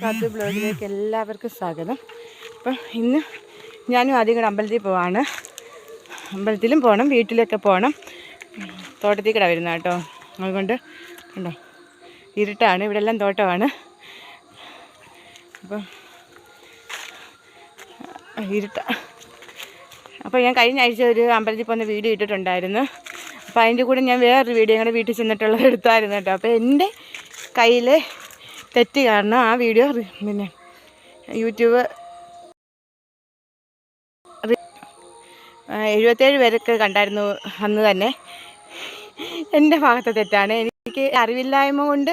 കാത്തു ബ്ലോഗിലേക്ക് എല്ലാവർക്കും സ്വാഗതം. അപ്പം ഇന്ന് ഞാനും ആദ്യം കൂടെ അമ്പലത്തിൽ പോവാണ്. അമ്പലത്തിലും പോകണം വീട്ടിലൊക്കെ പോകണം തോട്ടത്തിൽ കൂടെ വരുന്ന കേട്ടോ. അതുകൊണ്ട് കണ്ടോ ഇരുട്ടാണ്. ഇവിടെ എല്ലാം തോട്ടമാണ്. അപ്പം ഇരുട്ട. അപ്പോൾ ഞാൻ കഴിഞ്ഞ ആഴ്ച ഒരു അമ്പലത്തിൽ പോകുന്ന വീഡിയോ ഇട്ടിട്ടുണ്ടായിരുന്നു. അപ്പോൾ അതിന്റെ കൂടെ ഞാൻ വേറൊരു വീഡിയോ ഞങ്ങളുടെ വീട്ടിൽ ചെന്നിട്ടുള്ളത് എടുത്തായിരുന്നു കേട്ടോ. അപ്പോൾ എന്റെ കയ്യിൽ തെറ്റ് കാരണം ആ വീഡിയോ പിന്നെ യൂട്യൂബ് എഴുപത്തേഴ് പേരൊക്കെ കണ്ടായിരുന്നു അന്ന് തന്നെ. എന്റെ ഭാഗത്തെ തെറ്റാണ്. എനിക്ക് അറിവില്ലായ്മ കൊണ്ട്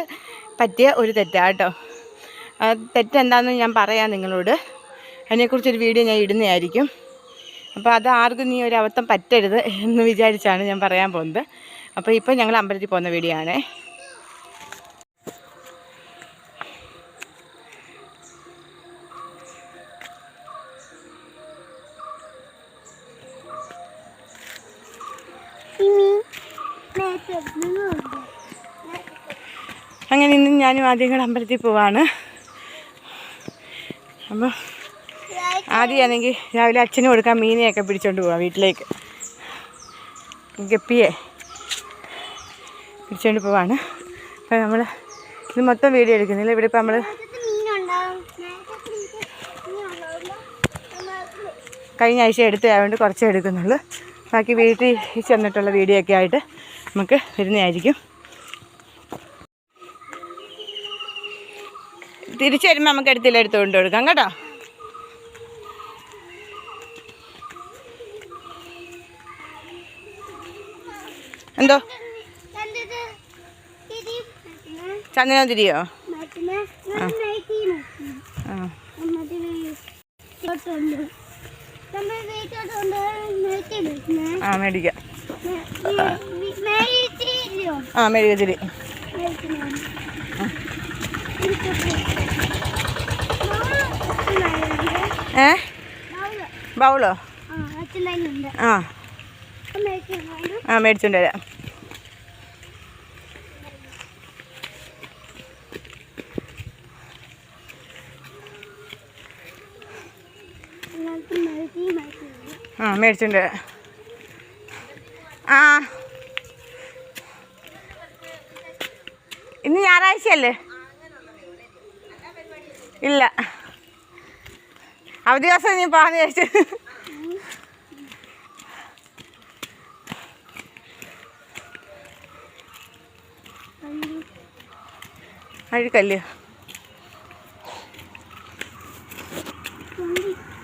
പറ്റിയ ഒരു ആ തെറ്റെന്താണെന്ന് ഞാൻ പറയാം നിങ്ങളോട്. അതിനെക്കുറിച്ചൊരു വീഡിയോ ഞാൻ ഇടുന്നതായിരിക്കും. അപ്പോൾ അത് ആർക്കും നീ ഒരു അബദ്ധം പറ്റരുത് എന്ന് വിചാരിച്ചാണ് ഞാൻ പറയാൻ പോകുന്നത്. അപ്പോൾ ഇപ്പോൾ ഞങ്ങൾ അമ്പലത്തിൽ പോകുന്ന വീഡിയോ ആണേ. അങ്ങനെ ഇന്ന് ഞാനും ആദ്യം കൂടെ അമ്പലത്തിൽ പോവാണ്. അപ്പോൾ ആദ്യമാണെങ്കിൽ രാവിലെ അച്ഛന് കൊടുക്കാൻ മീനെയൊക്കെ പിടിച്ചോണ്ട് പോവാം വീട്ടിലേക്ക്. ഗപ്പിയെ പിടിച്ചോണ്ട് പോവാണ്. അപ്പം നമ്മൾ ഇത് മൊത്തം വീഡിയോ എടുക്കുന്നില്ല. ഇവിടെ ഇപ്പം നമ്മൾ കഴിഞ്ഞ ആഴ്ച എടുത്തതായതുകൊണ്ട് കുറച്ചേ എടുക്കുന്നുള്ളൂ. ബാക്കി വീട്ടിൽ ചെന്നിട്ടുള്ള വീഡിയോ ഒക്കെ ആയിട്ട് നമുക്ക് വരുന്നതായിരിക്കും. തിരിച്ചു വരുമ്പോൾ നമുക്ക് എടുത്തില്ല എടുത്ത് കൊടുക്കാം കേട്ടോ. എന്തോ? ചന്ദനം തിരിയോ? ആ. മേടിക്കാം. ആ മെഴുകുതിരി. തിരി ഏ? ബൗളോ? ആ. ആ മേടിച്ചോണ്ട് വരാം. ആ മേടിച്ചോണ്ട് ആ. ഇന്ന് ഞായറാഴ്ചയല്ലേ? ഇല്ല. അവധി ദിവസം നീ പോകാന്ന് ചോദിച്ചു അഴുക്കല്ലേ?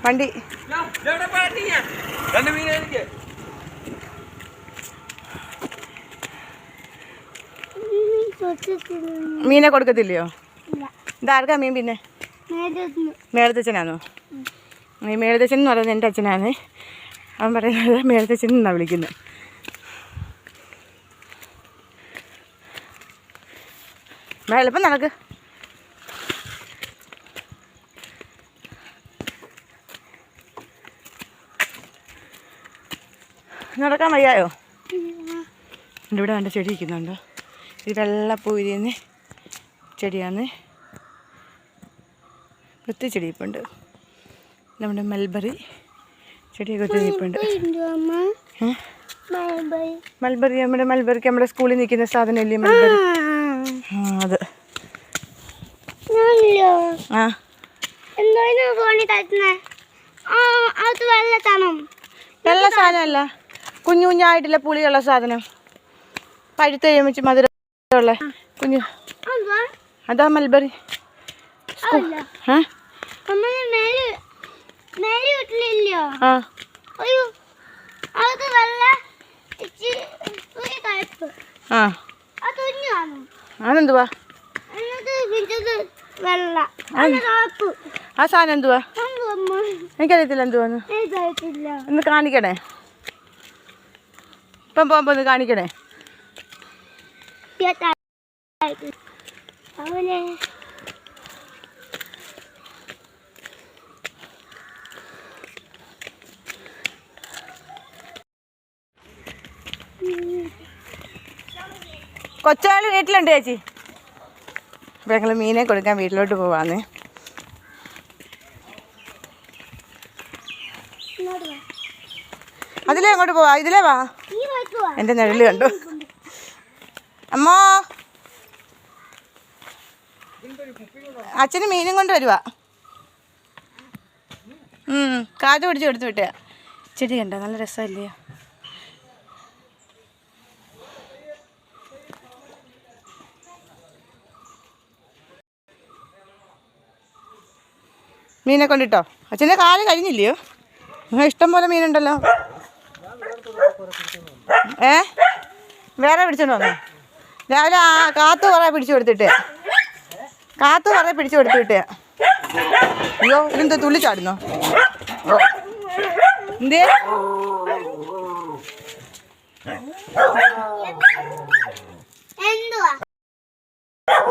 വണ്ടി. രണ്ട് മീൻ മീനെ കൊടുക്കത്തില്ലയോ? ഇതാർക്കാ മീൻ പിന്നെ? മേളത്തച്ഛനാണോ ഈ മേളത്തച്ഛൻ എന്ന് പറയുന്നത് എന്റെ അച്ഛനാണ്. അവൻ പറയുന്നത് മേളത്തച്ഛൻ എന്നാണ് വിളിക്കുന്നത്. മേളപ്പം എളുപ്പം നടക്ക്. നടക്കാൻ വയ്യായോ? എന്റെ ഇവിടെ കണ്ട ചെടി ഇരിക്കുന്നുണ്ടോ. ഇത് വെള്ളപ്പൂ വിരിയുന്ന ചെടിയാണ്. കുത്തി ചെടി ഇപ്പുണ്ട് നമ്മുടെ മൽബറി ചെടിയൊക്കെ ഒത്തിരി നിൽപ്പുണ്ട് ഏ? മൽബറി നമ്മുടെ മൽബറിക്ക് നമ്മുടെ സ്കൂളിൽ നിൽക്കുന്ന സാധനമല്ലേ മൽബറി? ആ. അത്. ആ. വെള്ള സാധനമല്ല. കുഞ്ഞു കുഞ്ഞായിട്ടില്ല പുളിയുള്ള സാധനം. പഴുത്ത് കഴിയുമ്പോൾ മധുരമുള്ള കുഞ്ഞു അതാ മൽബറി അതെന്തുവാ ആ സാധനം എന്തുവാ അമ്മ എനിക്കറിയത്തില്ല എന്തുവാന്ന് ഒന്ന് കാണിക്കണേ ഇപ്പം പോകുമ്പോൾ ഒന്ന് കാണിക്കണേ ഹാപ്പിയായിട്ട് അവനെ കൊച്ചുകൾ വീട്ടിലുണ്ട് ചേച്ചി. അപ്പം ഞങ്ങൾ മീനെ കൊടുക്കാൻ വീട്ടിലോട്ട് പോവാന്ന്. അതിലേ അങ്ങോട്ട് പോവാ ഇതിലേ വാ. എന്റെ നിഴൽ കണ്ടു. അച്ഛന് മീനും കൊണ്ട് വരുവാ. കാറ്റ് പിടിച്ച് കൊടുത്തു വിട്ടേ. ചെടി കണ്ടോ? നല്ല രസമല്ലേ? മീനെ കൊണ്ടിട്ടോ? അച്ഛന്റെ കാൽ കഴിഞ്ഞില്ലയോ? നിങ്ങൾ ഇഷ്ടം പോലെ മീനുണ്ടല്ലോ. ഏ? വേറെ പിടിച്ചോണ്ട് വന്നോ? രാവിലെ ആ കാത്തു കുറേ പിടിച്ചു കൊടുത്തിട്ട്. കാത്തു പറഞ്ഞ പിടിച്ചു കൊടുത്തു വിട്ടേ അയ്യോ ഇതെന്താ തുള്ളി ചാടുന്നോ? എന്തേ? എന്തുവാ?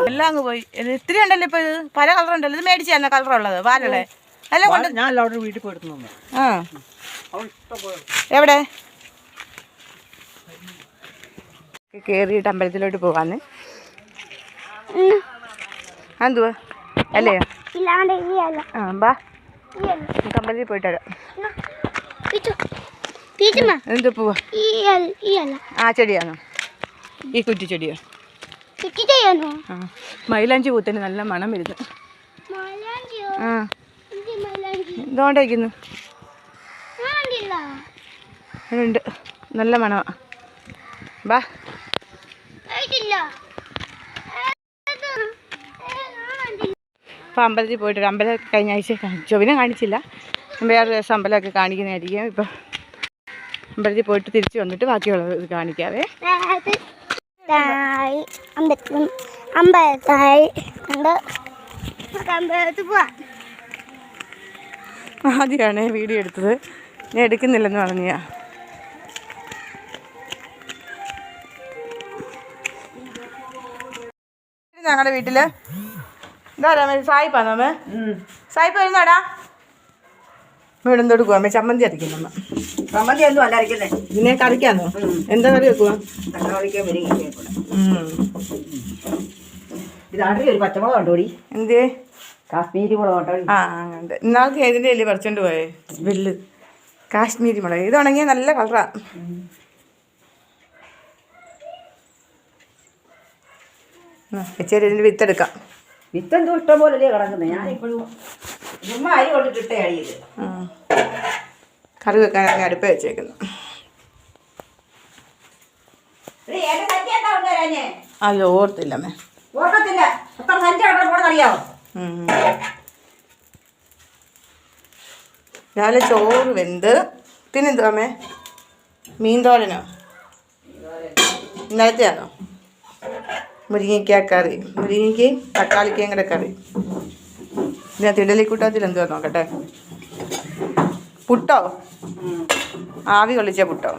എല്ലാം അങ്ങ് പോയി. ഇത് ഇത്തിരി ഉണ്ടല്ലോ ഇപ്പൊ ഇത്. പല കളർ ഉണ്ടല്ലോ. ഇത് മേടിച്ചു തന്നെ കളർ ഉള്ളത്? പാലുള്ളത് എല്ലാം കൊണ്ട് ഞാൻ എല്ലാവരുടെ വീട്ടിൽ പോയിരുന്നു ആ. എവിടെ? കയറിയിട്ട് അമ്പലത്തിലോട്ട് പോകാന്ന് എന്തുവാ? അല്ലേ? ആ ബാ. അമ്പലത്തിൽ പോയിട്ട് വരാം. എന്ത് പോവാ? ആ ചെടിയാണോ? ഈ കുറ്റി ചെടിയോ? ആ മൈലാഞ്ചി പൂത്തിന് നല്ല മണം വരുന്നു. ആ. ഇതുകൊണ്ടിരിക്കുന്നു ഉണ്ട്. നല്ല മണമാ ബാ ആയിട്ടില്ല ഏത്? ഏ, ഞാൻ കണ്ടില്ല. അപ്പോൾ അമ്പലത്തിൽ പോയിട്ട്. അമ്പലം കഴിഞ്ഞ ആഴ്ച കാണിച്ചു പിന്നെ കാണിച്ചില്ല. വേറെ ദിവസം അമ്പലമൊക്കെ കാണിക്കുന്നതായിരിക്കും. ഇപ്പോൾ അമ്പലത്തിൽ പോയിട്ട് തിരിച്ച് വന്നിട്ട് ബാക്കിയുള്ളത് കാണിക്കാവേ. അമ്പലത്തിൽ അമ്പലത്തായി. ഉണ്ട് നമുക്ക് അമ്പലത്തിൽ പോവാം. ആദ്യമാണ് വീഡിയോ എടുത്തത്. ഞാൻ എടുക്കുന്നില്ലെന്ന് പറഞ്ഞാ ഞങ്ങളുടെ വീട്ടിൽ എന്താ മേ സായിപ്പാന്നോ അമ്മേ സായിപ്പ് വരുന്നാടാ. ഇവിടെ എന്തെടുക്കുവാ അമ്മ ചമ്മന്തി അരയ്ക്കുന്നു അമ്മ ചമ്മന്തി ഒന്നും അല്ല അല്ലായിരിക്കുന്നേ ഇതിനെ കറിക്കാന്നോ എന്താ കറി വെക്കുക തക്കാളിക്ക് മുരിങ്ങയ്ക്ക്. ഇതാണ്ടി ഒരു പച്ചമുളക് കണ്ടോടി എന്തേ? കാശ്മീരി മുളക് കണ്ടോടി ആ ഇന്നാൾക്ക് ഏതിന്റെ അല്ലേ പറിച്ചോണ്ട് പോയേ? വെല്ല് കാശ്മീരി മുളക്. ഇത് ഉണങ്ങിയ നല്ല കളറാ. ചേച്ചി ഇതിന്റെ വിത്തെടുക്കാം. വിത്തെന്തോ ഇഷ്ടം പോലെ അല്ലേ കിടക്കുന്നത് ഞാനിപ്പോഴും ഉമ്മ അരി കൊണ്ടിട്ട് അടിയത്. കറി വെക്കാനാണെങ്കിൽ അടുപ്പ് വെച്ചേക്കുന്നു. അയ്യോ ഓർത്തില്ല അമ്മേ. ഓർക്കത്തില്ല. എത്ര സഞ്ചി അവിടെ. രാവിലെ ചോറ് വെന്ത്. പിന്നെന്തുവാ മേ മീൻ തോരനോ ഇന്നലത്തെയാണോ? മുരിങ്ങയ്ക്ക കറി മുരിങ്ങയ്ക്കയും തക്കാളിക്കയും കൂടെ കറി. ഇതിനകത്ത് ഇഡലിക്കൂട്ടത്തിൽ എന്തുവാ നോക്കട്ടെ? പുട്ടോ? ആവി കൊള്ളിച്ച പുട്ടോ.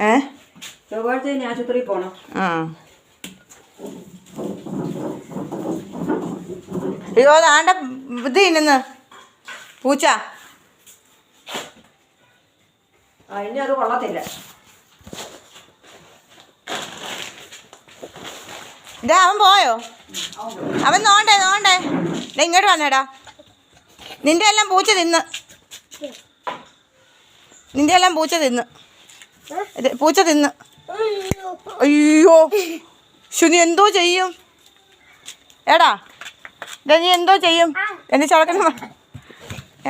ഏ? ചൊവ്വാഴ്ച ആശുപത്രിയിൽ പോകണം ആ. അയ്യോ ആണ്ട ഇത് ഇന്ന്. പൂച്ച. ഇനി അത് കൊള്ളത്തില്ല. ഇതാ അവൻ പോയോ? അവൻ നോണ്ടേ നോണ്ടേ. ഇങ്ങോട്ട് വന്നേടാ. നിന്റെ എല്ലാം പൂച്ച തിന്ന്. നിന്റെ എല്ലാം പൂച്ച തിന്ന്. പൂച്ച തിന്ന്. അയ്യോ. ശുനി എന്തോ ചെയ്യും? ഏടാ ഇതാ നീ എന്തോ ചെയ്യും? എന്നെ ചളക്കണം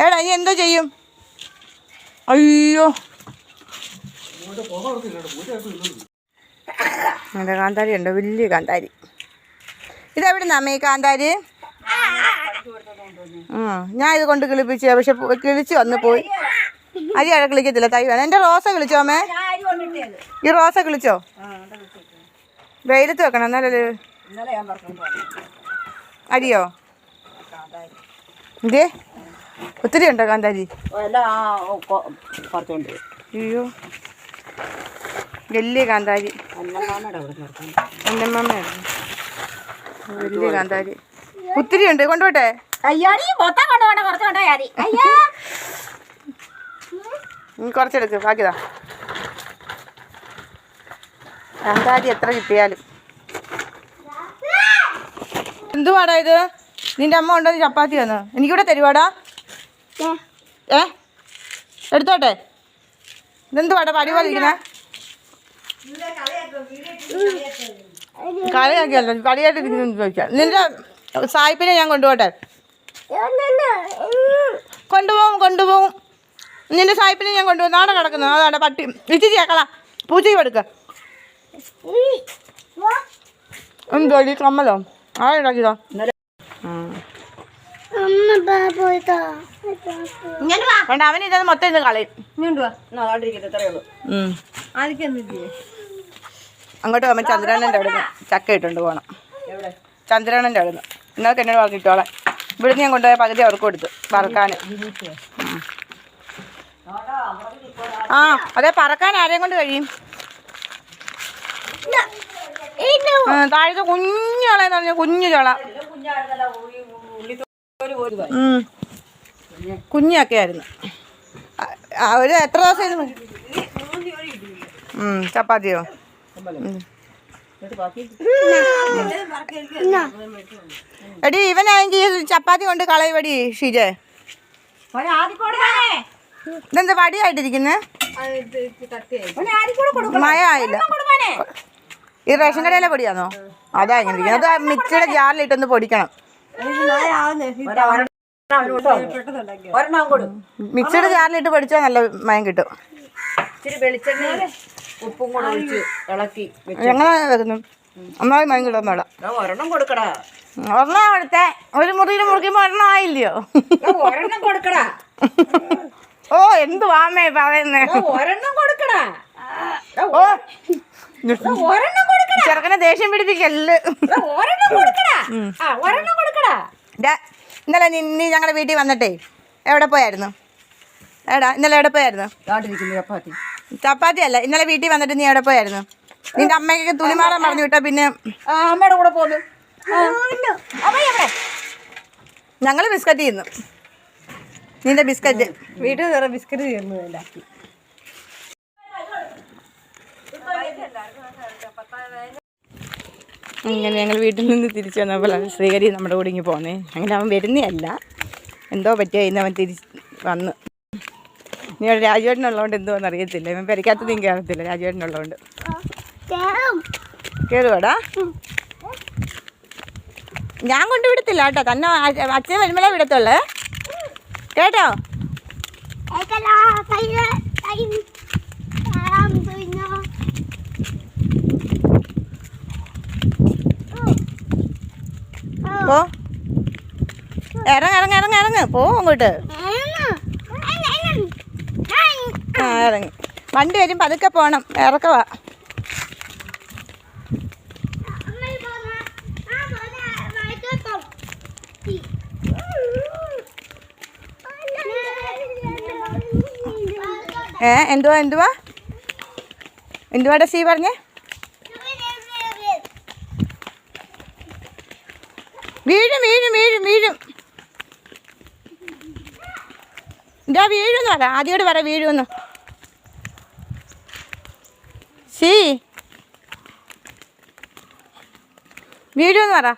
ഏടാ നീ എന്തോ ചെയ്യും? അയ്യോ. നമ്മുടെ കാന്താരി ഉണ്ടോ? വലിയ കാന്താരി. ഇതെവിടുന്ന അമ്മ ഈ കാന്താരി? ആ ഞാൻ ഇത് കൊണ്ട് കിളിപ്പിച്ച പക്ഷെ കിളിച്ച് വന്ന് പോയി. അരി അഴ കിളിക്കത്തില്ല? തൈ വേണം. എന്റെ റോസ കിളിച്ചോ അമ്മേ? ഈ റോസ കിളിച്ചോ? വെയിലത്ത് വെക്കണം എന്നാലല്ലേ. അരിയോ? ഇതേ ഒത്തിരി ഉണ്ടോ കാന്താരി. അയ്യോ. വലിയ കാന്താരി. വലിയ കാന്താരി. ഒത്തിരി ഉണ്ട് കൊണ്ടുപോട്ടെ? കുറച്ചെടുക്ക് ബാക്കിതാ. കാന്താരി എത്ര കിട്ടിയാലും. എന്തുവാടാ ഇത്? നിന്റെ അമ്മ ഉണ്ടോ ചപ്പാത്തി വന്ന് എനിക്കിവിടെ തരുവാടാ. ഏ? എടുത്തോട്ടെ? ഇതെന്തുവാടാ പടി പോലെ കളിയാക്കിയല്ലോ കളിയായിട്ട് ഇരിക്കുന്നു നിന്റെ സായിപ്പിനെ ഞാൻ കൊണ്ടുപോട്ടെ? കൊണ്ടുപോകും കൊണ്ടുപോകും. നിന്റെ സായിപ്പിനെ ഞാൻ കൊണ്ടുപോകും. നാടെ കിടക്കുന്നു അതാണ് പട്ടി. ഇച്ചിരി കേക്കളാ പൂച്ചയ്ക്ക് കൊടുക്ക. എന്തോ ഈ കമ്മലോ? ആ ഉണ്ടാക്കിയതോ അമ്മ കണ്ട അവൻ ഇതത് മൊത്തം ഇന്ന് കളയും അങ്ങോട്ട് പോകുമ്പോൾ ചന്ദ്രനന്റെ അവിടെ നിന്ന് ചക്ക ഇട്ടുകൊണ്ട് പോകണം ചന്ദ്രനന്റെ അവിടെ നിന്ന്. ഇന്നൊക്കെ എന്നോട് പറഞ്ഞിട്ടോളെ ഇവിടുന്ന് ഞാൻ കൊണ്ടുപോയ പകുതി അവർക്ക് കൊടുത്തു പറക്കാൻ. ആ അതെ പറക്കാൻ ആരെയും കൊണ്ട് കഴിയും. താഴത്തെ കുഞ്ഞു ചളയെന്ന് പറഞ്ഞ കുഞ്ഞു ചോള ഉം. കുഞ്ഞൊക്കെ ആയിരുന്നു. ഒരു എത്ര ദിവസം ഇത് മതി? ഉം, ചപ്പാത്തിയോ. എടി ഇവനാണെങ്കിൽ ചപ്പാത്തി കൊണ്ട് കളയുവടി ഷീജെ. ഇതെന്താ വടിയായിട്ടിരിക്കുന്നേ? മഴ ആയില്ല ഈ റേഷൻ കടയിലെ പൊടിയാണോ അതാ ഇങ്ങനെ അത് മിക്സിയുടെ ജാറിലിട്ടൊന്ന് പൊടിക്കണം. ഒരെണ്ണം കൊടു മിക്സിയുടെ ജാറിലിട്ട് പൊടിച്ചാൽ നല്ല മയം കിട്ടും. ഇച്ചിരി വെളിച്ചെണ്ണ ഉപ്പും കൂടെ ഒഴിച്ച് ഇളക്കി വരുന്നു ഒന്നാമത് മയം കിട്ടും വേണം ദാ ഒരെണ്ണം കൊടുക്കടാ. ഒരെണ്ണം അവിടുത്തെ ഒരു മുറിയിൽ മുറിക്കുമ്പോൾ ഒരെണ്ണം ആയില്ലയോ? ഒരെണ്ണം കൊടുക്കടാ. ഓ എന്ത് വാമേ പറയുന്നേ. ഒരെണ്ണം കൊടുക്കടാ. ഓ. ഒരെണ്ണം കൊടുക്കടാ. ചെറുക്കനെ ദേഷ്യം പിടിപ്പിക്കല്ല്. ഒരെണ്ണം കൊടുക്കടാ. ഒരെണ്ണം കൊടുക്കടാ. ഇന്നലെ നീ നീ ഞങ്ങളുടെ വീട്ടിൽ വന്നിട്ടേ എവിടെ പോയായിരുന്നു? എടാ ഇന്നലെ എവിടെ പോയായിരുന്നു? ചപ്പാത്തി. ചപ്പാത്തി അല്ല ഇന്നലെ വീട്ടിൽ വന്നിട്ട് നീ എവിടെ പോയായിരുന്നു? നിന്റെ അമ്മയ്ക്ക് തുണിമാറാൻ പറഞ്ഞു വിട്ടാ പിന്നെ അമ്മയുടെ കൂടെ പോന്നു. ഞങ്ങൾ ബിസ്ക്കറ്റ് ചെയ്യുന്നു നിന്റെ ബിസ്ക്കറ്റ്. വീട്ടിൽ വേറെ ബിസ്ക്കറ്റ് ചെയ്യുന്നു ഉണ്ടാക്കി അങ്ങനെ ഞങ്ങൾ വീട്ടിൽ നിന്ന് തിരിച്ചു വന്നപ്പോൾ ശ്രീകരി നമ്മുടെ കൂടെ ഇങ്ങ് പോന്നേ. അങ്ങനെ അവൻ വരുന്നതല്ല. എന്തോ പറ്റിയ ഇന്ന് അവൻ തിരിച്ച് വന്ന്. നീ അവിടെ രാജുവേട്ടനുള്ളതുകൊണ്ട് എന്തോന്ന് അറിയത്തില്ല. ഇവൻ പെരക്കാത്തതും നീ കയറത്തില്ല. രാജുവേട്ടനുള്ളതുകൊണ്ട്. കയറുവാടാ ഞാൻ കൊണ്ടുവിടത്തില്ല കേട്ടോ. തന്നെ അച്ഛൻ വരുമ്പോഴേ വിടത്തുള്ളേ. കേട്ടോ? പോ. ഇറങ്ങ ഇറങ്ങ ഇറങ്ങ പോ അങ്ങോട്ട്. ആ ഇറങ്ങി. വണ്ടി വരും പതുക്കെ പോണം. ഇറക്കവാ. ഏ എന്തുവാ എന്തുവാ? എന്തുവാടെ സീ പറഞ്ഞേ? വീഴും വീഴും വീഴും വീഴും. ഇതാ വീഴുന്ന് പറ. ആദ്യോട് പറ വീഴുമെന്ന്. സീ. വീഴുമെന്ന് പറ.